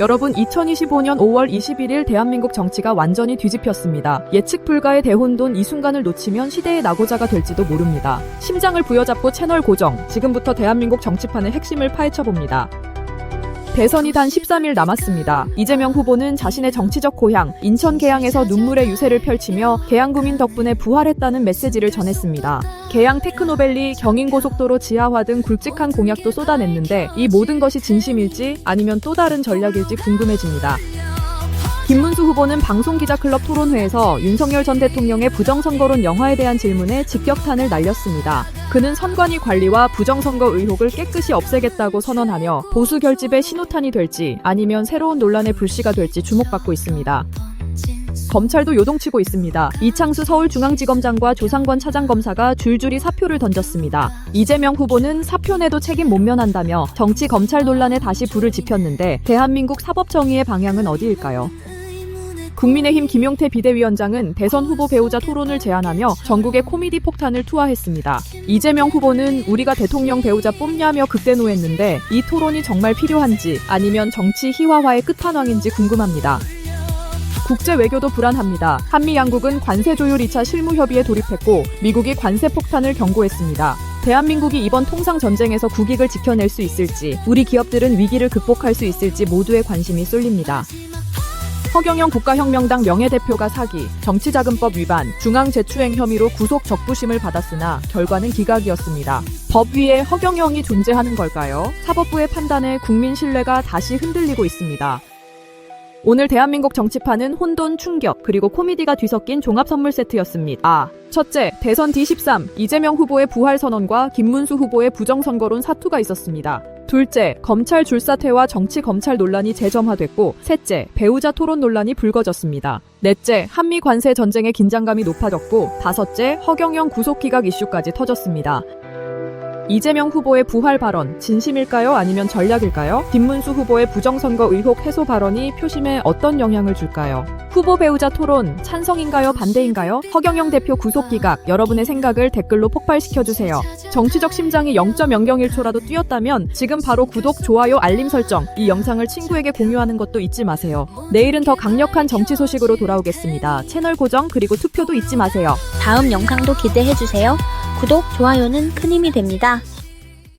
여러분 2025년 5월 21일 대한민국 정치가 완전히 뒤집혔습니다. 예측 불가의 대혼돈 이 순간을 놓치면 시대의 낙오자가 될지도 모릅니다. 심장을 부여잡고 채널 고정. 지금부터 대한민국 정치판의 핵심을 파헤쳐 봅니다. 대선이 단 13일 남았습니다. 이재명 후보는 자신의 정치적 고향 인천 계양에서 눈물의 유세를 펼치며 계양구민 덕분에 부활했다는 메시지를 전했습니다. 계양 테크노밸리, 경인고속도로 지하화 등 굵직한 공약도 쏟아냈는데 이 모든 것이 진심일지 아니면 또 다른 전략일지 궁금해집니다. 김문수 후보는 방송기자클럽 토론회에서 윤석열 전 대통령의 부정선거론 영화에 대한 질문에 직격탄을 날렸습니다. 그는 선관위 관리와 부정선거 의혹을 깨끗이 없애겠다고 선언하며 보수 결집의 신호탄이 될지 아니면 새로운 논란의 불씨가 될지 주목받고 있습니다. 검찰도 요동치고 있습니다. 이창수 서울중앙지검장과 조상권 차장검사가 줄줄이 사표를 던졌습니다. 이재명 후보는 사표 내도 책임 못 면한다며 정치 검찰 논란에 다시 불을 지폈는데 대한민국 사법 정의의 방향은 어디일까요? 국민의힘 김용태 비대위원장은 대선 후보 배우자 토론을 제안하며 전국에 코미디 폭탄을 투하했습니다. 이재명 후보는 우리가 대통령 배우자 뽑냐며 극대노했는데 이 토론이 정말 필요한지 아니면 정치 희화화의 끝판왕인지 궁금합니다. 국제 외교도 불안합니다. 한미 양국은 관세 조율 2차 실무 협의에 돌입했고 미국이 관세 폭탄을 경고했습니다. 대한민국이 이번 통상 전쟁에서 국익을 지켜낼 수 있을지, 우리 기업들은 위기를 극복할 수 있을지 모두의 관심이 쏠립니다. 허경영 국가혁명당 명예대표가 사기, 정치자금법 위반, 중앙재추행 혐의로 구속 적부심을 받았으나 결과는 기각이었습니다. 법 위에 허경영이 존재하는 걸까요? 사법부의 판단에 국민 신뢰가 다시 흔들리고 있습니다. 오늘 대한민국 정치판은 혼돈, 충격, 그리고 코미디가 뒤섞인 종합 선물 세트였습니다. 아, 첫째, 대선 D13, 이재명 후보의 부활 선언과 김문수 후보의 부정선거론 사투가 있었습니다. 둘째, 검찰 줄사태와 정치 검찰 논란이 재점화됐고, 셋째, 배우자 토론 논란이 불거졌습니다. 넷째, 한미 관세 전쟁의 긴장감이 높아졌고, 다섯째, 허경영 구속 기각 이슈까지 터졌습니다. 이재명 후보의 부활 발언 진심일까요? 아니면 전략일까요? 김문수 후보의 부정선거 의혹 해소 발언이 표심에 어떤 영향을 줄까요? 후보 배우자 토론 찬성인가요? 반대인가요? 허경영 대표 구속 기각 여러분의 생각을 댓글로 폭발시켜 주세요. 정치적 심장이 0.001초라도 뛰었다면 지금 바로 구독, 좋아요, 알림 설정 이 영상을 친구에게 공유하는 것도 잊지 마세요. 내일은 더 강력한 정치 소식으로 돌아오겠습니다. 채널 고정 그리고 투표도 잊지 마세요. 다음 영상도 기대해 주세요. 구독, 좋아요는 큰 힘이 됩니다.